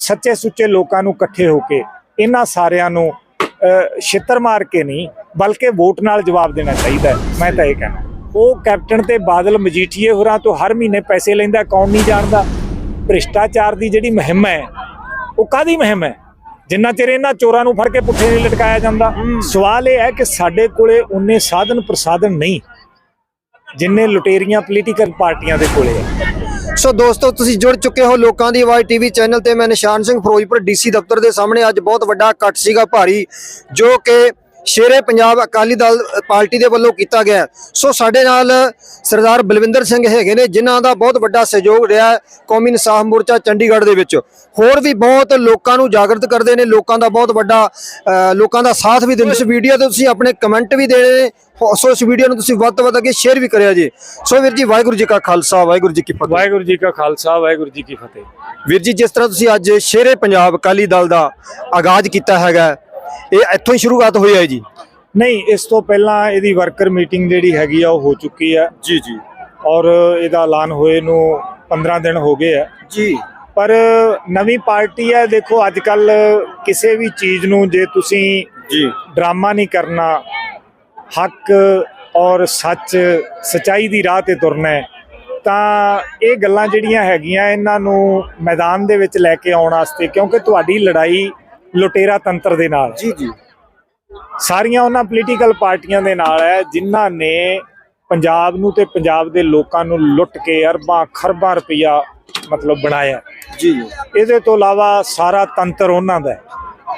ਸੱਚੇ ਸੁੱਚੇ ਲੋਕਾਂ ਨੂੰ ਇਕੱਠੇ ਹੋ ਕੇ ਇਹਨਾਂ ਸਾਰਿਆਂ ਨੂੰ ਛਿੱਤਰ ਮਾਰ ਕੇ ਨਹੀਂ, ਬਲਕਿ ਵੋਟ ਨਾਲ ਜਵਾਬ ਦੇਣਾ ਚਾਹੀਦਾ ਮੈਂ ਤਾਂ ਇਹ ਕਹਿਣਾ। ਉਹ ਕੈਪਟਨ ਤੇ ਬਾਦਲ ਮਜੀਠੀਏ ਹੋਰਾਂ ਤੋਂ ਹਰ ਮਹੀਨੇ ਪੈਸੇ ਲੈਂਦਾ, ਕੌਣ ਨਹੀਂ ਜਾਣਦਾ। ਭ੍ਰਿਸ਼ਟਾਚਾਰ ਦੀ ਜਿਹੜੀ ਮੁਹਿੰਮ ਹੈ, ਉਹ ਕਾਦੀ ਮੁਹਿੰਮ ਹੈ? ਜਿੰਨਾ ਚਿਰ ਇਹਨਾਂ ਚੋਰਾਂ ਨੂੰ ਫੜ ਕੇ ਪੁੱਠੇ ਨਹੀਂ ਲਟਕਾਇਆ ਜਾਂਦਾ। ਸਵਾਲ ਇਹ ਹੈ ਕਿ ਸਾਡੇ ਕੋਲੇ ਉਨੇ ਸਾਧਨ ਪ੍ਰਸਾਧਨ ਨਹੀਂ, ਜਿੰਨੇ ਲੁਟੇਰੀਆਂ ਪੋਲੀਟੀਕਲ ਪਾਰਟੀਆਂ ਦੇ ਕੋਲੇ ਹੈ ਸੋ ਦੋਸਤੋ, ਤੁਸੀਂ ਜੁੜ ਚੁੱਕੇ ਹੋ ਲੋਕਾਂ ਦੀ ਆਵਾਜ਼ ਟੀਵੀ ਚੈਨਲ ਤੇ। ਮੈਂ ਨਿਸ਼ਾਨ ਸਿੰਘ, ਫਿਰੋਜ਼ਪੁਰ ਡੀਸੀ ਦਫ਼ਤਰ ਦੇ ਸਾਹਮਣੇ। ਅੱਜ ਬਹੁਤ ਵੱਡਾ ਇਕੱਠ ਸੀਗਾ ਭਾਰੀ, ਜੋ ਕਿ ਸ਼ੇਰੇ ਪੰਜਾਬ ਅਕਾਲੀ ਦਲ ਪਾਰਟੀ ਦੇ ਵੱਲੋਂ ਕੀਤਾ ਗਿਆ। ਸੋ ਸਾਡੇ ਨਾਲ ਸਰਦਾਰ ਬਲਵਿੰਦਰ ਸਿੰਘ ਹੈਗੇ ਨੇ ਜਿਨ੍ਹਾਂ ਦਾ ਬਹੁਤ ਵੱਡਾ ਸਹਿਯੋਗ ਰਿਹਾ ਕੌਮੀ ਇਨਸਾਫ ਮੋਰਚਾ ਚੰਡੀਗੜ੍ਹ ਦੇ ਵਿੱਚ। ਹੋਰ ਵੀ ਬਹੁਤ ਲੋਕਾਂ ਨੂੰ ਜਾਗਰਤ ਕਰਦੇ ਨੇ ਲੋਕਾਂ ਦਾ ਬਹੁਤ ਵੱਡਾ ਲੋਕਾਂ ਦਾ ਸਾਥ ਵੀ ਦਿੰਦੇ ਇਸ ਵੀਡੀਓ ਤੇ ਤੁਸੀਂ ਆਪਣੇ ਕਮੈਂਟ ਵੀ ਦੇਣੇ ਨੇ ਸੋ ਇਸ ਵੀਡੀਓ ਨੂੰ ਤੁਸੀਂ ਵੱਧ ਤੋਂ ਵੱਧ ਅੱਗੇ ਸ਼ੇਅਰ ਵੀ ਕਰਿਆ ਜੀ। ਸੋ ਵੀਰ ਜੀ ਵਾਹਿਗੁਰੂ ਜੀ ਕਾ ਖਾਲਸਾ ਵਾਹਿਗੁਰੂ ਜੀ ਕੀ ਫਤਿਹ। ਵਾਹਿਗੁਰੂ ਜੀ ਕਾ ਖਾਲਸਾ ਵਾਹਿਗੁਰੂ ਜੀ ਕੀ ਫਤਿਹ। ਵੀਰ ਜੀ ਜਿਸ ਤਰ੍ਹਾਂ ਤੁਸੀਂ ਅੱਜ ਸ਼ੇਰੇ ਪੰਜਾਬ ਅਕਾਲੀ ਦਲ ਦਾ ਆਗਾਜ਼ ਕੀਤਾ ਹੈਗਾ ਇਹ ਇੱਥੋਂ ਹੀ ਸ਼ੁਰੂਆਤ ਹੋਈ ਹੈ ਜੀ? ਨਹੀਂ ਇਸ ਤੋਂ ਪਹਿਲਾਂ ਇਹਦੀ ਵਰਕਰ ਮੀਟਿੰਗ ਜਿਹੜੀ ਹੈਗੀ ਆ ਉਹ ਹੋ ਚੁੱਕੀ ਆ। ਜੀ ਜੀ। ਔਰ ਇਹਦਾ ਐਲਾਨ ਹੋਏ ਨੂੰ 15 ਦਿਨ ਹੋ ਗਏ ਆ। ਜੀ। ਪਰ ਨਵੀਂ ਪਾਰਟੀ ਹੈ ਦੇਖੋ ਅੱਜ ਕੱਲ ਕਿਸੇ ਵੀ ਚੀਜ਼ ਨੂੰ ਜੇ ਤੁਸੀਂ ਜੀ। ਡਰਾਮਾ ਨਹੀਂ ਕਰਨਾ ਹੱਕ ਔਰ ਸੱਚ ਸਚਾਈ ਦੀ ਰਾਹ ਤੇ ਤੁਰਨਾ ਹੈ ਤਾਂ ਇਹ ਗੱਲਾਂ ਜਿਹੜੀਆਂ ਹੈਗੀਆਂ ਇਹਨਾਂ ਨੂੰ ਮੈਦਾਨ ਦੇ ਵਿੱਚ ਲੈ ਕੇ ਆਉਣ ਵਾਸਤੇ ਕਿਉਂਕਿ ਤੁਹਾਡੀ ਲੜਾਈ ਲੁਟੇਰਾ ਤੰਤਰ ਦੇ ਨਾਲ। ਜੀ ਜੀ। ਸਾਰੀਆਂ ਉਹਨਾਂ ਪੋਲੀਟੀਕਲ ਪਾਰਟੀਆਂ ਦੇ ਨਾਲ ਹੈ ਜਿਨ੍ਹਾਂ ਨੇ ਪੰਜਾਬ ਨੂੰ ਤੇ ਪੰਜਾਬ ਦੇ ਲੋਕਾਂ ਨੂੰ ਲੁੱਟ ਕੇ ਅਰਬਾਂ ਖਰਬਾਂ ਰੁਪਈਆ ਮਤਲਬ ਬਣਾਇਆ। ਜੀ। ਇਹਦੇ ਤੋਂ ਇਲਾਵਾ ਸਾਰਾ ਤੰਤਰ ਉਹਨਾਂ ਦਾ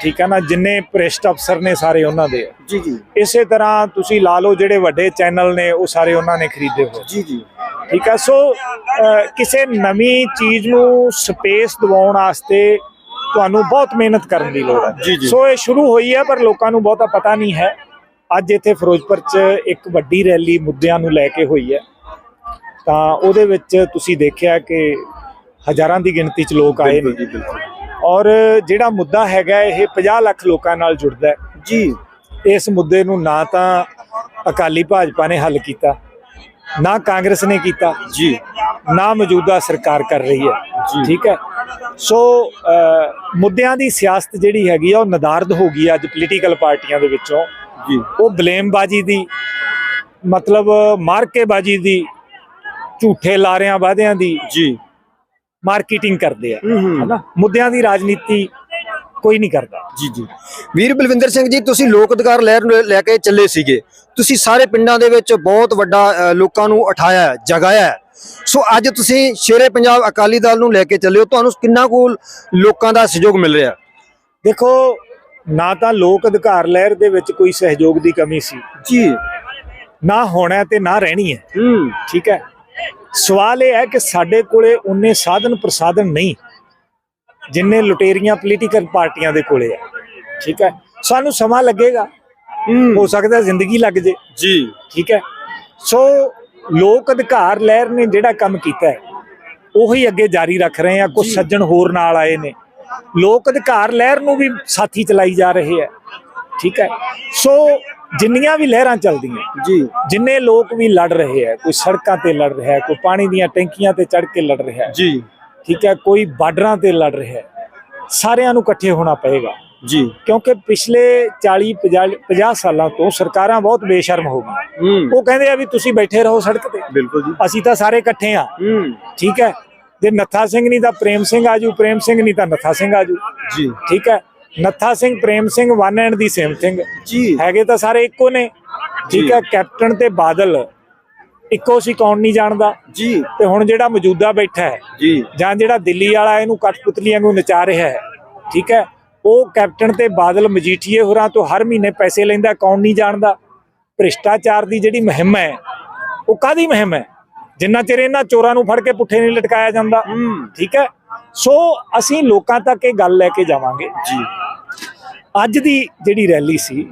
ਠੀਕ ਹੈ ਨਾ ਜਿੰਨੇ ਭ੍ਰਿਸ਼ਟ ਅਫਸਰ ਨੇ ਸਾਰੇ ਉਹਨਾਂ ਦੇ। ਜੀ ਜੀ। ਇਸੇ ਤਰ੍ਹਾਂ ਤੁਸੀਂ ਲਾ ਲਓ ਜਿਹੜੇ ਵੱਡੇ ਚੈਨਲ ਨੇ ਉਹ ਸਾਰੇ ਉਹਨਾਂ ਨੇ ਖਰੀਦੇ ਹੋਏ। ਜੀ ਜੀ। ਠੀਕ ਹੈ ਸੋ ਕਿਸੇ ਨਵੀਂ ਚੀਜ਼ ਨੂੰ ਸਪੇਸ ਦਿਵਾਉਣ ਵਾਸਤੇ ਤੁਹਾਨੂੰ ਬਹੁਤ ਮਿਹਨਤ ਕਰਨ ਦੀ ਲੋੜ ਹੈ। ਸੋ ਇਹ ਸ਼ੁਰੂ ਹੋਈ ਹੈ ਪਰ ਲੋਕਾਂ ਨੂੰ ਬਹੁਤਾ ਪਤਾ ਨਹੀਂ ਹੈ। ਅੱਜ ਇੱਥੇ ਫਿਰੋਜ਼ਪੁਰ 'ਚ ਇੱਕ ਵੱਡੀ ਰੈਲੀ ਮੁੱਦਿਆਂ ਨੂੰ ਲੈ ਕੇ ਹੋਈ ਹੈ। ਤਾਂ ਉਹਦੇ ਵਿੱਚ ਤੁਸੀਂ ਦੇਖਿਆ ਕਿ ਹਜ਼ਾਰਾਂ ਦੀ ਗਿਣਤੀ 'ਚ ਲੋਕ ਆਏ ਨੇ। ਔਰ ਜਿਹੜਾ ਮੁੱਦਾ ਹੈਗਾ ਇਹ 50 ਲੱਖ ਲੋਕਾਂ ਨਾਲ ਜੁੜਦਾ ਹੈ। ਜੀ। ਇਸ ਮੁੱਦੇ ਨੂੰ ਨਾ ਤਾਂ ਅਕਾਲੀ ਭਾਜਪਾ ਨੇ ਹੱਲ ਕੀਤਾ ਨਾ ਕਾਂਗਰਸ ਨੇ ਕੀਤਾ ਜੀ। ਨਾ ਮੌਜੂਦਾ ਸਰਕਾਰ ਕਰ ਰਹੀ ਹੈ। ਠੀਕ ਹੈ? ਸੋ ਮੁੱਦਿਆਂ ਦੀ ਸਿਆਸਤ ਜਿਹੜੀ ਹੈਗੀ ਆ ਉਹ ਨਦਾਰਦ ਹੋ ਗਈ ਅੱਜ ਪੋਲੀਟੀਕਲ ਪਾਰਟੀਆਂ ਦੇ ਵਿੱਚੋਂ। ਜੀ। ਉਹ ਬਲੇਮਬਾਜ਼ੀ ਦੀ ਮਤਲਬ ਮਾਰਕੇਬਾਜ਼ੀ ਦੀ ਝੂਠੇ ਲਾਰਿਆਂ ਵਾਅਦਿਆਂ ਦੀ ਜੀ। ਮਾਰਕੀਟਿੰਗ ਕਰਦੇ ਆ। ਹਨਾ? ਮੁੱਦਿਆਂ ਦੀ ਰਾਜਨੀਤੀ ਕੋਈ ਨਹੀਂ ਕਰਦਾ। ਜੀ ਜੀ। ਵੀਰ ਬਲਵਿੰਦਰ ਸਿੰਘ ਜੀ ਤੁਸੀਂ ਲੋਕ ਅਧਿਕਾਰ ਲਹਿਰ ਨੂੰ ਲੈ ਕੇ ਚੱਲੇ ਸੀਗੇ। ਤੁਸੀਂ ਸਾਰੇ ਪਿੰਡਾਂ ਦੇ ਵਿੱਚ ਬਹੁਤ ਵੱਡਾ ਲੋਕਾਂ ਨੂੰ ਉਠਾਇਆ ਜਗਾਇਆ। ਸੋ ਅੱਜ ਤੁਸੀਂ ਸ਼ੇਰੇ ਪੰਜਾਬ ਅਕਾਲੀ ਦਲ ਨੂੰ ਲੈ ਕੇ ਚੱਲੇ ਹੋ ਤੁਹਾਨੂੰ ਕਿੰਨਾ ਕੁ ਲੋਕਾਂ ਦਾ ਸਹਿਯੋਗ ਮਿਲ ਰਿਹਾ? ਦੇਖੋ ਨਾ ਤਾਂ ਲੋਕ ਅਧਿਕਾਰ ਲਹਿਰ ਦੇ ਵਿੱਚ ਕੋਈ ਸਹਿਯੋਗ ਦੀ ਕਮੀ ਸੀ। ਜੀ। ਨਾ ਹੋਣਾ ਤੇ ਨਾ ਰਹਿਣੀ ਹੈ। ਹੂੰ। ਠੀਕ ਹੈ। ਸਵਾਲ ਇਹ ਹੈ ਕਿ ਸਾਡੇ ਕੋਲੇ ਉਨੇ ਸਾਧਨ ਪ੍ਰਸਾਧਨ ਨਹੀਂ ਜਿੰਨੇ ਲੁਟੇਰੀਆਂ ਪੋਲੀਟੀਕਲ ਪਾਰਟੀਆਂ ਦੇ ਕੋਲੇ ਹੈ ਠੀਕ ਹੈ। ਸਾਨੂੰ ਸਮਾਂ ਲੱਗੇਗਾ। ਹੋ ਸਕਦਾ ਜ਼ਿੰਦਗੀ ਲੱਗ ਜੇ। ਜੀ। ਠੀਕ ਹੈ। ਸੋ ਲੋਕ ਅਧਿਕਾਰ ਲਹਿਰ ਨੇ ਜਿਹੜਾ ਕੰਮ ਕੀਤਾ ਹੈ ਉਹੀ ਅੱਗੇ ਜਾਰੀ ਰੱਖ ਰਹੇ ਆ ਕੁਝ ਸੱਜਣ ਹੋਰ ਨਾਲ ਆਏ ਨੇ। ਲੋਕ ਅਧਿਕਾਰ ਲਹਿਰ ਨੂੰ ਵੀ ਸਾਥੀ ਚਲਾਈ ਜਾ ਰਹੇ ਹੈ ਠੀਕ ਹੈ? ਸੋ ਜਿੰਨੀਆਂ ਵੀ ਲਹਿਰਾਂ ਚੱਲਦੀਆਂ ਜੀ। ਜਿੰਨੇ ਲੋਕ ਵੀ ਲੜ ਰਹੇ ਹੈ ਕੋਈ ਸੜਕਾਂ ਤੇ ਲੜ ਰਿਹਾ ਹੈ ਕੋਈ ਪਾਣੀ ਦੀਆਂ ਟੈਂਕੀਆਂ ਤੇ ਚੜ ਕੇ ਲੜ ਰਿਹਾ ਹੈ ਜੀ। ਠੀਕ ਹੈ? ਕੋਈ ਬਾਰਡਰਾਂ ਤੇ ਲੜ ਰਿਹਾ ਹੈ ਸਾਰਿਆਂ ਨੂੰ ਇਕੱਠੇ ਹੋਣਾ ਪਏਗਾ। ਜੀ। ਕਿਉਂਕਿ ਪਿਛਲੇ 40 50 50 ਸਾਲਾਂ ਤੋਂ ਸਰਕਾਰਾਂ ਬਹੁਤ ਬੇਸ਼ਰਮ ਹੋ ਗਈਆਂ। ਉਹ ਕਹਿੰਦੇ ਆ ਵੀ ਤੁਸੀਂ ਬੈਠੇ ਰਹੋ ਸੜਕ ਤੇ। ਬਿਲਕੁਲ ਜੀ। ਅਸੀਂ ਤਾਂ ਸਾਰੇ ਇਕੱਠੇ ਆ। ਠੀਕ ਹੈ। ਜੇ ਨੱਥਾ ਸਿੰਘ ਨਹੀਂ ਤਾਂ ਪ੍ਰੇਮ ਸਿੰਘ ਆਜੂ ਪ੍ਰੇਮ ਸਿੰਘ ਨਹੀਂ ਤਾਂ ਨੱਥਾ ਸਿੰਘ ਆਜੂ ਜੀ। ਠੀਕ ਹੈ। Nattha Singh Prem Singh one and the same thing ਜੀ। ਹੈਗੇ ਤਾਂ ਸਾਰੇ ਇੱਕੋ ਨੇ। ਠੀਕ। ਹੈ। ਕੈਪਟਨ ਤੇ ਬਾਦਲ ਇੱਕੋ ਸੀ ਕੌਣ ਨਹੀਂ ਜਾਣਦਾ। ਜੀ। ਤੇ ਹੁਣ ਜਿਹੜਾ ਮੌਜੂਦਾ ਬੈਠਾ ਹੈ ਜੀ। ਜਾਂ ਜਿਹੜਾ ਦਿੱਲੀ ਵਾਲਾ ਇਹਨੂੰ ਕਠਪੁਤਲੀਆਂ ਨੂੰ ਨਚਾ ਰਿਹਾ ਹੈ। ਠੀਕ ਹੈ। ਉਹ ਕੈਪਟਨ ਤੇ ਬਾਦਲ ਮਜੀਠੀਏ ਹੋਰਾਂ ਤੋਂ ਹਰ ਮਹੀਨੇ ਪੈਸੇ ਲੈਂਦਾ ਕੌਣ ਨਹੀਂ ਜਾਣਦਾ। ਭ੍ਰਿਸ਼ਟਾਚਾਰ ਦੀ ਜਿਹੜੀ ਮੁਹਿੰਮ ਹੈ ਉਹ ਕਾਦੀ ਮੁਹਿੰਮ ਹੈ? ਜਿੰਨਾ ਚਿਰ ਇਹਨਾਂ ਚੋਰਾਂ ਨੂੰ ਫੜ ਕੇ ਪੁੱਠੇ ਨਹੀਂ ਲਟਕਾਇਆ ਜਾਂਦਾ। ਠੀਕ ਹੈ? ਸੋ ਅਸੀਂ ਲੋਕਾਂ ਤੱਕ ਇਹ ਗੱਲ ਲੈ ਕੇ ਜਾਵਾਂਗੇ। ਜੀ। ਅੱਜ ਦੀ ਜਿਹੜੀ ਰੈਲੀ ਸੀ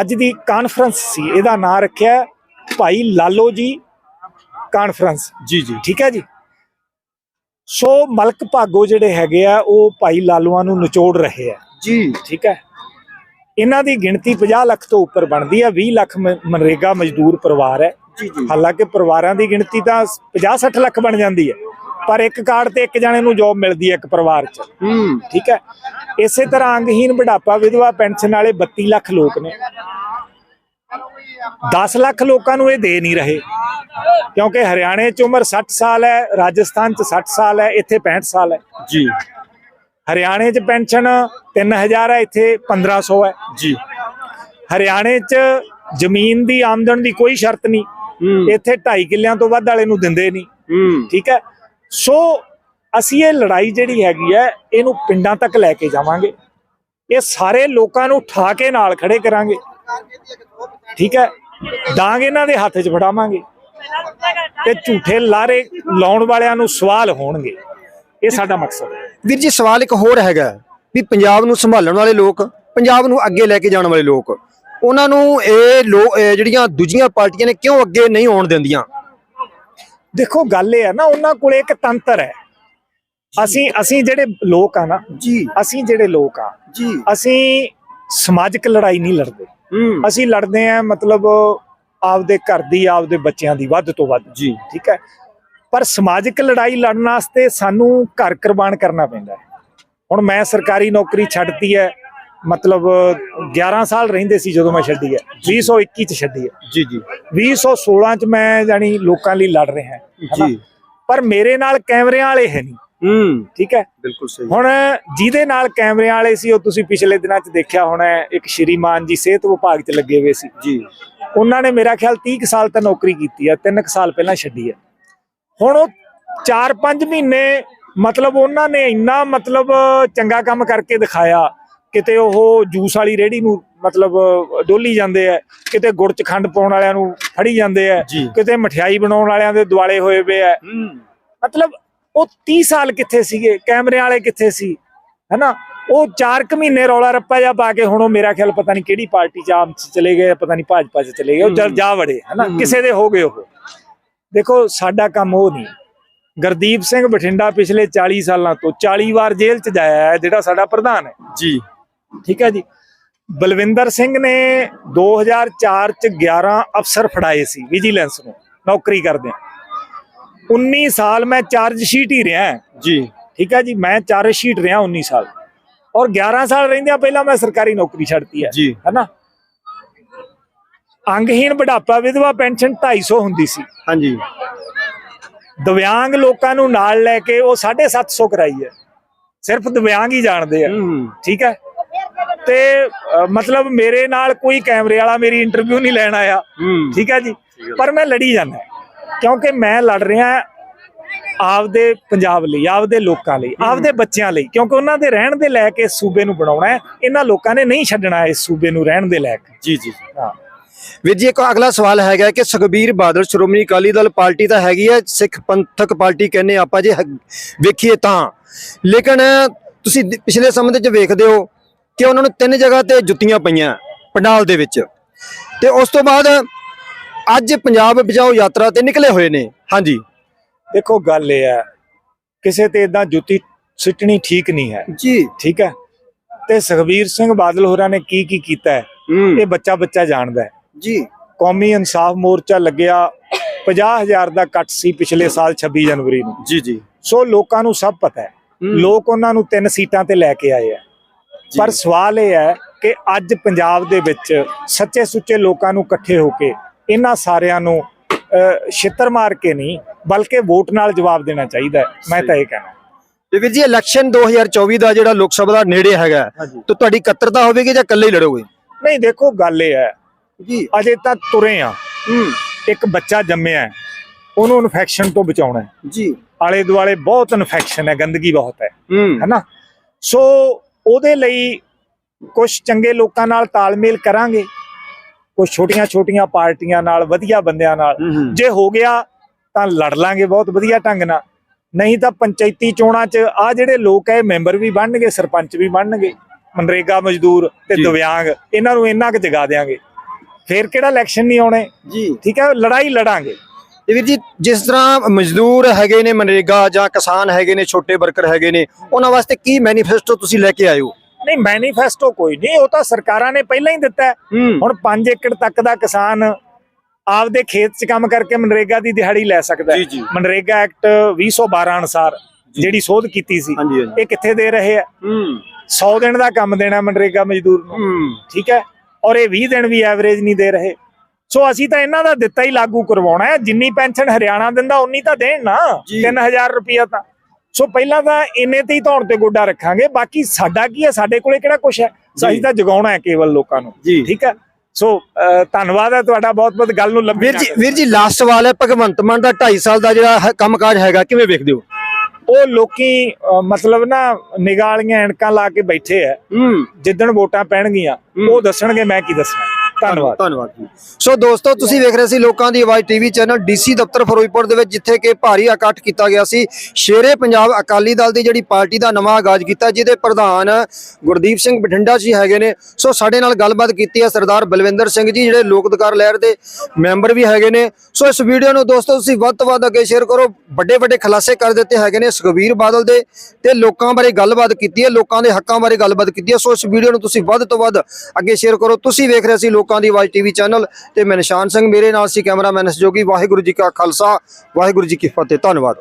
ਅੱਜ ਦੀ ਕਾਨਫਰੰਸ ਸੀ ਇਹਦਾ ਨਾਂ ਰੱਖਿਆ ਭਾਈ ਲਾਲੋ ਜੀ ਕਾਨਫਰੰਸ। ਜੀ ਜੀ। ਠੀਕ ਹੈ ਜੀ? ਸੋ ਮਲਕ ਭਾਗੋ ਜਿਹੜੇ ਹੈਗੇ ਆ ਉਹ ਭਾਈ ਲਾਲੂਆਂ ਨੂੰ ਨਿਚੋੜ ਰਹੇ ਆ। ਜੀ। ਠੀਕ ਹੈ? ਇਹਨਾਂ ਦੀ ਗਿਣਤੀ 50 ਲੱਖ ਤੋਂ ਉੱਪਰ ਬਣਦੀ ਹੈ 20 ਲੱਖ ਮਨਰੇਗਾ ਮਜ਼ਦੂਰ ਪਰਿਵਾਰ ਹੈ। ਜੀ ਜੀ। ਹਾਲਾਂਕਿ ਪਰਿਵਾਰਾਂ ਦੀ ਗਿਣਤੀ ਤਾਂ 50 60 ਲੱਖ ਬਣ ਜਾਂਦੀ ਹੈ ਪਰ ਇੱਕ ਕਾਰਡ ਤੇ ਇੱਕ ਜਣੇ ਨੂੰ ਜੌਬ ਮਿਲਦੀ ਹੈ ਇੱਕ ਪਰਿਵਾਰ 'ਚ। ਹੂੰ। ਠੀਕ ਹੈ? ਇਸੇ ਤਰ੍ਹਾਂ ਅੰਗਹੀਨ ਬੁਢਾਪਾ ਵਿਧਵਾ ਪੈਨਸ਼ਨ ਵਾਲੇ 32 ਲੱਖ ਲੋਕ ਨੇ। 10 ਲੱਖ ਲੋਕਾਂ ਨੂੰ ਇਹ ਦੇ ਨਹੀਂ ਰਹੇ। ਕਿਉਂਕਿ ਹਰਿਆਣੇ 'ਚ ਉਮਰ 60 ਸਾਲ ਹੈ ਰਾਜਸਥਾਨ 'ਚ 60 ਸਾਲ ਹੈ ਇੱਥੇ 65 ਸਾਲ ਹੈ। ਜੀ। ਹਰਿਆਣੇ 'ਚ ਪੈਨਸ਼ਨ 3000 ਹੈ ਇੱਥੇ 1500 ਹੈ। ਜੀ। ਹਰਿਆਣੇ 'ਚ ਜ਼ਮੀਨ ਦੀ ਆਮਦਨ ਦੀ ਕੋਈ ਸ਼ਰਤ ਨਹੀਂ। ਇੱਥੇ 2.5 ਕਿੱਲਿਆਂ ਤੋਂ ਵੱਧ ਵਾਲੇ ਨੂੰ ਦਿੰਦੇ ਨਹੀਂ। ਠੀਕ ਹੈ? ਸੋ ਅਸੀਂ ਇਹ ਲੜਾਈ ਜਿਹੜੀ ਹੈਗੀ ਹੈ ਇਹਨੂੰ ਪਿੰਡਾਂ ਤੱਕ ਲੈ ਕੇ ਜਾਵਾਂਗੇ। ਇਹ ਸਾਰੇ ਲੋਕਾਂ ਨੂੰ ਠਾ ਕੇ ਨਾਲ ਖੜੇ ਕਰਾਂਗੇ। ਠੀਕ ਹੈ? ਡਾਂਗ ਇਹਨਾਂ ਦੇ ਹੱਥ 'ਚ ਫੜਾਵਾਂਗੇ ਤੇ ਝੂਠੇ ਲਾਰੇ ਲਾਉਣ ਵਾਲਿਆਂ ਨੂੰ ਸਵਾਲ ਹੋਣਗੇ। ਇਹ ਸਾਡਾ ਮਕਸਦ ਹੈ। ਵੀਰ ਜੀ ਸਵਾਲ ਇੱਕ ਹੋਰ ਹੈਗਾ ਵੀ ਪੰਜਾਬ ਨੂੰ ਸੰਭਾਲਣ ਵਾਲੇ ਲੋਕ ਪੰਜਾਬ ਨੂੰ ਅੱਗੇ ਲੈ ਕੇ ਜਾਣ ਵਾਲੇ ਲੋਕ ਉਹਨਾਂ ਨੂੰ ਇਹ ਜਿਹੜੀਆਂ ਦੂਜੀਆਂ ਪਾਰਟੀਆਂ ਨੇ ਕਿਉਂ ਅੱਗੇ ਨਹੀਂ ਆਉਣ ਦਿੰਦੀਆਂ? ਦੇਖੋ ਗੱਲ ਇਹ ਹੈ ਨਾ ਉਹਨਾਂ ਕੋਲੇ ਇੱਕ ਤੰਤਰ ਹੈ। ਅਸੀਂ ਅਸੀਂ ਜਿਹੜੇ ਲੋਕ ਆ ਨਾ ਜੀ। ਅਸੀਂ ਜਿਹੜੇ ਲੋਕ ਆ ਜੀ। ਅਸੀਂ ਸਮਾਜਿਕ ਲੜਾਈ ਨਹੀਂ ਲੜਦੇ। ਅਸੀਂ ਲੜਦੇ ਆਂ ਮਤਲਬ ਆਪਦੇ ਘਰ ਦੀ ਆਪਦੇ ਬੱਚਿਆਂ ਦੀ ਵੱਧ ਤੋਂ ਵੱਧ। ਜੀ। ਠੀਕ ਹੈ? ਪਰ ਸਮਾਜਿਕ ਲੜਾਈ ਲੜਨ ਵਾਸਤੇ ਸਾਨੂੰ ਘਰ ਕੁਰਬਾਨ ਕਰਨਾ ਪੈਂਦਾ ਹੈ। ਹੁਣ ਮੈਂ ਸਰਕਾਰੀ ਨੌਕਰੀ ਛੱਡਤੀ ਹੈ ਮਤਲਬ 11 ਸਾਲ ਰਹਿੰਦੇ ਸੀ ਜਦੋਂ ਮੈਂ ਛੱਡੀ ਹੈ। 2021 ਚ ਛੱਡੀ ਹੈ। ਜੀ ਜੀ। 2016 ਚ ਮੈਂ ਜਾਨੀ ਲੋਕਾਂ ਲਈ ਲੜ ਰਿਹਾ ਹਾਂ ਜੀ। ਪਰ ਮੇਰੇ ਨਾਲ ਕੈਮਰਿਆਂ ਵਾਲੇ ਹੈ ਨਹੀਂ। ਹੂੰ ਠੀਕ ਹੈ? ਬਿਲਕੁਲ ਸਹੀ। ਹੁਣ ਜਿਹਦੇ ਨਾਲ ਕੈਮਰਿਆਂ ਵਾਲੇ ਸੀ ਉਹ ਤੁਸੀਂ ਪਿਛਲੇ ਦਿਨਾਂ 'ਚ ਦੇਖਿਆ ਹੋਣਾ ਇੱਕ ਸ਼੍ਰੀਮਾਨ ਜੀ ਸਿਹਤ ਵਿਭਾਗ 'ਚ ਲੱਗੇ ਹੋਏ ਸੀ। ਜੀ। ਉਹਨਾਂ ਨੇ ਮੇਰਾ ਖਿਆਲ 30 ਕੁ ਸਾਲ ਤਾਂ ਨੌਕਰੀ ਕੀਤੀ ਹੈ 3 ਕੁ ਸਾਲ ਪਹਿਲਾਂ ਛੱਡੀ ਹੈ ਹੁਣ ਉਹ 4-5 ਮਹੀਨੇ ਮਤਲਬ ਉਹਨਾਂ ਨੇ ਇੰਨਾ ਮਤਲਬ ਚੰਗਾ ਕੰਮ ਕਰਕੇ ਦਿਖਾਇਆ ਕਿਤੇ ਉਹ ਜੂਸ ਵਾਲੀ ਰੇੜੀ ਨੂੰ ਮਤਲਬ ਡੋਲੀ ਜਾਂਦੇ ਆ ਕਿਤੇ ਗੁੜ ਚ ਖੰਡ ਪਾਉਣ ਵਾਲਿਆਂ ਨੂੰ ਫੜੀ ਜਾਂਦੇ ਆ ਕਿਤੇ ਮਠਿਆਈ ਬਣਾਉਣ ਵਾਲਿਆਂ ਦੇ ਦੁਆਲੇ ਹੋਏ ਪਏ ਆ। ਹੂੰ। ਮਤਲਬ ਉਹ 30 ਸਾਲ ਕਿੱਥੇ ਸੀਗੇ? ਕੈਮਰੇ ਵਾਲੇ ਕਿੱਥੇ ਸੀ? ਹੈਨਾ? ਉਹ 4 ਕੁ ਮਹੀਨੇ ਰੌਲਾ ਰੱਪਾ ਜਾ ਪਾ ਕੇ ਹੁਣ ਉਹ ਮੇਰਾ ਖਿਆਲ ਪਤਾ ਨਹੀਂ ਕਿਹੜੀ ਪਾਰਟੀ ਚ ਆਮ ਚਲੇ ਗਏ ਪਤਾ ਨਹੀਂ ਭਾਜਪਾ ਚ ਚਲੇ ਗਏ ਉਹ ਜਾ ਵੜੇ ਹੈਨਾ। ਕਿਸੇ ਦੇ ਹੋ ਗਏ ਉਹ। ਦੇਖੋ ਸਾਡਾ ਕੰਮ ਉਹ ਨਹੀਂ। ਗੁਰਦੀਪ ਸਿੰਘ ਬਠਿੰਡਾ ਪਿਛਲੇ 40 ਸਾਲਾਂ ਤੋਂ 40 ਵਾਰ ਜੇਲ੍ਹ ਚ ਜਾਇਆ ਹੈ ਜਿਹੜਾ ਸਾਡਾ ਪ੍ਰਧਾਨ ਹੈ। ਜੀ। ਠੀਕ ਹੈ ਜੀ? ਬਲਵਿੰਦਰ ਸਿੰਘ ਨੇ 2004 ਚ 11 ਅਫਸਰ ਫੜਾਏ ਸੀ ਵਿਜੀਲੈਂਸ ਨੂੰ ਨੌਕਰੀ ਕਰਦੇ 19 ਸਾਲ ਮੈਂ ਚਾਰਜ ਸ਼ੀਟ ਹੀ ਰਿਹਾ। ਜੀ। ਠੀਕ ਹੈ ਜੀ ਮੈਂ ਚਾਰਜ ਸ਼ੀਟ ਰਿਹਾ 19 ਸਾਲ। ਔਰ 11 ਸਾਲ ਰਹਿੰਦਿਆਂ ਪਹਿਲਾਂ ਮੈਂ ਸਰਕਾਰੀ ਨੌਕਰੀ ਛੱਡਤੀ ਹੈ। ਜੀ। ਹੈਨਾ? ਅੰਗਹੀਨ ਬੁਢਾਪਾ ਵਿਧਵਾ ਪੈਨਸ਼ਨ 250 ਹੁੰਦੀ ਸੀ। ਹਾਂਜੀ। ਦਿਵਿਆਂਗ ਲੋਕਾਂ ਨੂੰ ਨਾਲ ਲੈ ਕੇ ਉਹ 750 ਕਰਾਈ ਹੈ। ਸਿਰਫ ਦਿਵਿਆਂਗ ਹੀ ਜਾਣਦੇ ਆ। ਠੀਕ ਹੈ? ਤੇ ਮਤਲਬ ਮੇਰੇ ਨਾਲ ਕੋਈ ਕੈਮਰੇ ਵਾਲਾ ਮੇਰੀ ਇੰਟਰਵਿਊ ਨਹੀਂ ਲੈਣ ਆਇਆ। ਠੀਕ ਹੈ ਜੀ? ਪਰ ਮੈਂ ਲੜੀ ਜਾਂਦਾ। ਕਿਉਂਕਿ ਮੈਂ ਲੜ ਰਿਹਾ ਆਪਦੇ ਪੰਜਾਬ ਲਈ ਆਪਦੇ ਲੋਕਾਂ ਲਈ ਆਪਦੇ ਬੱਚਿਆਂ ਲਈ ਕਿਉਂਕਿ ਉਹਨਾਂ ਦੇ ਰਹਿਣ ਦੇ ਲੈ ਕੇ ਸੂਬੇ ਨੂੰ ਬਣਾਉਣਾ ਹੈ ਇਹਨਾਂ ਲੋਕਾਂ ਨੇ ਨਹੀਂ ਛੱਡਣਾ ਇਸ ਸੂਬੇ ਨੂੰ ਰਹਿਣ ਦੇ ਲਾਇਕ ਜੀ ਜੀ ਹਾਂ। ਵੀਰ ਜੀ ਇੱਕ ਅਗਲਾ ਸਵਾਲ ਹੈਗਾ ਕਿ ਸੁਖਬੀਰ ਬਾਦਲ ਸ਼੍ਰੋਮਣੀ ਅਕਾਲੀ ਦਲ ਪਾਰਟੀ ਤਾਂ ਹੈਗੀ ਹੈ ਸਿੱਖ ਪੰਥਕ ਪਾਰਟੀ ਕਹਿੰਦੇ ਆਪਾਂ ਜੇ ਵੇਖੀਏ ਤਾਂ। ਲੇਕਿਨ ਤੁਸੀਂ ਪਿਛਲੇ ਸਮੇਂ ਦੇ ਵਿੱਚ ਵੇਖਦੇ ਹੋ ਕਿ ਉਹਨਾਂ ਨੂੰ ਤਿੰਨ ਜਗ੍ਹਾ ਤੇ ਜੁੱਤੀਆਂ ਪਈਆਂ ਪੰਡਾਲ ਦੇ ਵਿੱਚ। ਤੇ ਉਸ ਤੋਂ ਬਾਅਦ ਅੱਜ ਪੰਜਾਬ ਬਚਾਓ ਯਾਤਰਾ ਤੇ ਨਿਕਲੇ ਹੋਏ ਨੇ। ਹਾਂਜੀ। ਦੇਖੋ ਗੱਲ ਇਹ ਹੈ ਕਿਸੇ ਤੇ ਇਦਾਂ ਜੁੱਤੀ ਸਿੱਟਣੀ ਠੀਕ ਨਹੀਂ ਹੈ। ਜੀ। ਠੀਕ ਹੈ? ਤੇ ਸੁਖਬੀਰ ਸਿੰਘ ਬਾਦਲ ਹੋਰਾਂ ਨੇ ਕੀ ਕੀ ਕੀਤਾ ਹੈ? ਇਹ ਬੱਚਾ ਬੱਚਾ ਜਾਣਦਾ ਹੈ। ਜੀ। ਕੌਮੀ ਇਨਸਾਫ ਮੋਰਚਾ ਲੱਗਿਆ 50000 ਦਾ ਕੱਟ ਸੀ ਪਿਛਲੇ ਸਾਲ 26 ਜਨਵਰੀ ਨੂੰ। ਜੀ ਜੀ। ਸੋ ਲੋਕਾਂ ਨੂੰ ਸਭ ਪਤਾ ਹੈ। ਲੋਕ ਉਹਨਾਂ ਨੂੰ ਤਿੰਨ ਸੀਟਾਂ ਤੇ ਲੈ ਕੇ ਆਏ ਆ ਪਰ ਸਵਾਲ ਇਹ ਹੈ ਕਿ ਅੱਜ ਪੰਜਾਬ ਦੇ ਵਿੱਚ ਸੱਚੇ ਸੁੱਚੇ ਲੋਕਾਂ ਨੂੰ ਇਕੱਠੇ ਹੋ ਕੇ ਇਹਨਾਂ ਸਾਰਿਆਂ ਨੂੰ ਛਿੱਤਰ ਮਾਰ ਕੇ ਨਹੀਂ ਬਲਕਿ ਵੋਟ ਨਾਲ ਜਵਾਬ ਦੇਣਾ ਚਾਹੀਦਾ ਮੈਂ ਤਾਂ ਇਹ ਕਹਿਣਾ। ਤੇ ਵੀਰ ਜੀ ਇਲੈਕਸ਼ਨ 2024 ਦਾ ਜਿਹੜਾ ਲੋਕ ਸਭਾ ਦਾ ਨੇੜੇ ਹੈਗਾ ਤਾਂ ਤੁਹਾਡੀ ਇਕੱਤਰਤਾ ਹੋਵੇਗੀ ਜਾਂ ਇਕੱਲੇ ਹੀ ਲੜੋਗੇ? ਨਹੀਂ ਦੇਖੋ ਗੱਲ ਇਹ ਹੈ ਜੀ। ਅਜੇ ਤਾਂ ਤੁਰੇ ਆ ਇੱਕ ਬੱਚਾ ਜੰਮਿਆ ਉਹਨੂੰ ਇਨਫੈਕਸ਼ਨ ਤੋਂ ਬਚਾਉਣਾ ਹੈ। ਜੀ। ਆਲੇ ਦੁਆਲੇ ਬਹੁਤ ਇਨਫੈਕਸ਼ਨ ਹੈ ਗੰਦਗੀ ਬਹੁਤ ਹੂੰ। ਹੈਨਾ? ਸੋ ਉਹਦੇ ਲਈ ਕੁਝ ਚੰਗੇ ਲੋਕਾਂ ਨਾਲ ਤਾਲਮੇਲ ਕਰਾਂਗੇ। ਕੁਝ ਛੋਟੀਆਂ ਛੋਟੀਆਂ ਪਾਰਟੀਆਂ ਨਾਲ ਵਧੀਆ ਬੰਦਿਆਂ ਨਾਲ। ਜੇ ਹੋ ਗਿਆ ਤਾਂ ਲੜ ਲਾਂਗੇ ਬਹੁਤ ਵਧੀਆ ਢੰਗ ਨਾਲ। ਨਹੀਂ ਤਾਂ ਪੰਚਾਇਤੀ ਚੋਣਾਂ 'ਚ ਆ ਜਿਹੜੇ ਲੋਕ ਹੈ ਮੈਂਬਰ ਵੀ ਬਣਨਗੇ ਸਰਪੰਚ ਵੀ ਬਣਨਗੇ ਮਨਰੇਗਾ ਮਜ਼ਦੂਰ ਤੇ। ਦਿਵਿਆਂਗ ਇਹਨਾਂ ਨੂੰ ਇੰਨਾ ਕੁ ਜਗਾ ਦੇਾਂਗੇ ਫੇਰ ਕਿਹੜਾ ਇਲੈਕਸ਼ਨ ਨਹੀਂ ਆਉਣੇ? ਜੀ। ਠੀਕ ਹੈ ਲੜਾਈ ਲੜਾਂਗੇ। ਤੇ ਵੀਰ ਜੀ ਜਿਸ ਤਰ੍ਹਾਂ ਮਜ਼ਦੂਰ ਹੈਗੇ ਨੇ ਮਨਰੇਗਾ ਜਾਂ ਕਿਸਾਨ ਹੈਗੇ ਨੇ ਛੋਟੇ ਵਰਕਰ ਹੈਗੇ ਨੇ ਉਹਨਾਂ ਵਾਸਤੇ ਕੀ ਮੈਨੀਫੈਸਟੋ ਤੁਸੀਂ ਲੈ ਕੇ ਆਏ ਹੋ? ਨਹੀਂ ਮੈਨੀਫੈਸਟੋ ਕੋਈ ਨਹੀਂ ਉਹ ਤਾਂ ਸਰਕਾਰਾਂ ਨੇ ਪਹਿਲਾਂ ਹੀ ਦਿੱਤਾ ਹੁਣ 5 ਏਕੜ ਤੱਕ ਦਾ ਕਿਸਾਨ ਆਪਦੇ ਖੇਤ 'ਚ ਕੰਮ ਕਰਕੇ ਮਨਰੇਗਾ ਦੀ ਦਿਹਾੜੀ ਲੈ ਸਕਦਾ ਹੈ। ਮਨਰੇਗਾ ਐਕਟ 2012 ਅਨੁਸਾਰ ਜਿਹੜੀ ਸੋਧ ਕੀਤੀ ਸੀ ਇਹ ਕਿੱਥੇ ਦੇ ਰਹੇ ਆ ਹੂੰ। 100 ਦਿਨ ਦਾ ਕੰਮ ਦੇਣਾ ਮਨਰੇਗਾ ਮਜ਼ਦੂਰ ਨੂੰ। ਠੀਕ ਹੈ? ਔਰ ਇਹ 20 ਦਿਨ ਵੀ ਐਵਰੇਜ ਨਹੀਂ ਦੇ ਰਹੇ। ਸੋ ਅਸੀਂ ਤਾਂ ਇਹਨਾਂ ਦਾ ਦਿੱਤਾ ਹੀ ਲਾਗੂ ਕਰਵਾਉਣਾ ਹੈ। ਜਿੰਨੀ ਪੈਨਸ਼ਨ ਹਰਿਆਣਾ ਦਿੰਦਾ ਉਨੀ ਤਾਂ ਦੇਣ ਨਾ। ਜੀ। 3000 ਰੁਪਇਆ ਤਾਂ। ਸੋ ਪਹਿਲਾਂ ਤਾਂ ਇੰਨੇ ਤੇ ਹੀ ਧੌਣ ਤੇ ਗੋਡਾ ਰੱਖਾਂਗੇ ਬਾਕੀ ਸਾਡਾ ਕੀ ਹੈ ਸਾਡੇ ਕੋਲੇ ਕਿਹੜਾ ਕੁਝ ਹੈ? ਅਸੀਂ ਤਾਂ ਜਗਾਉਣਾ ਹੈ ਕੇਵਲ ਲੋਕਾਂ ਨੂੰ। ਠੀਕ ਹੈ? ਸੋ ਧੰਨਵਾਦ ਹੈ ਤੁਹਾਡਾ ਬਹੁਤ ਬਹੁਤ ਗੱਲ ਨੂੰ ਲੰਬੀ ਵੀਰ ਜੀ ਵੀਰ ਜੀ ਲਾਸਟ ਸਵਾਲ ਹੈ ਭਗਵੰਤ ਮਾਨ ਦਾ 2.5 ਸਾਲ ਦਾ ਜਿਹੜਾ ਹੈ ਕੰਮਕਾਜ ਹੈਗਾ ਕਿਵੇਂ ਵੇਖਦੇ ਹੋ? ਉਹ ਲੋਕੀ ਮਤਲਬ ਨਾ ਨਿਗਾਲੀਆਂ ਐਨਕਾਂ ਲਾ ਕੇ ਬੈਠੇ ਆ ਹੂੰ। ਜਿੱਦਣ ਵੋਟਾਂ ਪੈਣਗੀਆਂ ਉਹ ਦੱਸਣਗੇ ਮੈਂ ਕੀ ਦੱਸਣਾ। ਧੰਨਵਾਦ। ਧੰਨਵਾਦ ਜੀ। ਸੋ ਦੋਸਤੋ ਤੁਸੀਂ ਵੇਖ ਰਹੇ ਸੀ ਲੋਕਾਂ ਦੀ ਆਵਾਜ਼ ਟੀਵੀ ਚੈਨਲ ਡੀਸੀ ਦਫ਼ਤਰ ਫਿਰੋਜ਼ਪੁਰ ਦੇ ਵਿੱਚ ਜਿੱਥੇ ਕਿ ਭਾਰੀ ਇਕੱਠ ਕੀਤਾ ਗਿਆ ਸੀ। ਸ਼ੇਰੇ ਪੰਜਾਬ ਅਕਾਲੀ ਦਲ ਦੀ ਜਿਹੜੀ ਪਾਰਟੀ ਦਾ ਨਵਾਂ ਆਗਾਜ਼ ਕੀਤਾ ਜਿਹਦੇ ਪ੍ਰਧਾਨ ਗੁਰਦੀਪ ਸਿੰਘ ਬਠਿੰਡਾ ਜੀ ਹੈਗੇ ਨੇ। ਸੋ ਸਾਡੇ ਨਾਲ ਗੱਲਬਾਤ ਕੀਤੀ ਹੈ ਸਰਦਾਰ ਬਲਵਿੰਦਰ ਸਿੰਘ ਜੀ ਜਿਹੜੇ ਲੋਕ ਅਧਿਕਾਰ ਲਹਿਰ ਦੇ ਮੈਂਬਰ ਵੀ ਹੈਗੇ ਨੇ। ਸੋ ਇਸ ਵੀਡੀਓ ਨੂੰ ਦੋਸਤੋ ਤੁਸੀਂ ਵੱਧ ਤੋਂ ਵੱਧ ਅੱਗੇ ਸ਼ੇਅਰ ਕਰੋ। ਵੱਡੇ ਵੱਡੇ ਖੁਲਾਸੇ ਕਰ ਦਿੱਤੇ ਹੈਗੇ ਨੇ ਸੁਖਬੀਰ ਬਾਦਲ ਦੇ ਤੇ ਲੋਕਾਂ ਬਾਰੇ ਗੱਲਬਾਤ ਕੀਤੀ ਹੈ ਲੋਕਾਂ ਦੇ ਹੱਕਾਂ ਬਾਰੇ ਗੱਲਬਾਤ ਕੀਤੀ ਹੈ। ਸੋ ਇਸ ਵੀਡੀਓ ਨੂੰ ਤੁਸੀਂ ਵੱਧ ਤੋਂ ਵੱਧ ਅੱਗੇ ਸ਼ੇਅਰ ਕਰੋ। ਤੁਸੀਂ ਵੇਖ ਰਹੇ ਸੀ ਲੋਕਾਂ ਲੋਕਾਂ ਦੀ ਆਵਾਜ਼ ਟੀਵੀ ਚੈਨਲ ਤੇ ਮੈਂ ਨਿਸ਼ਾਨ ਸਿੰਘ, ਮੇਰੇ ਨਾਲ ਸੀ ਕੈਮਰਾਮੈਨ ਸਹਿਯੋਗੀ ਵਾਹਿਗੁਰੂ ਜੀ ਕਾ ਖਾਲਸਾ, ਵਾਹਿਗੁਰੂ ਜੀ ਕੀ ਫਤਿਹ, ਧੰਨਵਾਦ।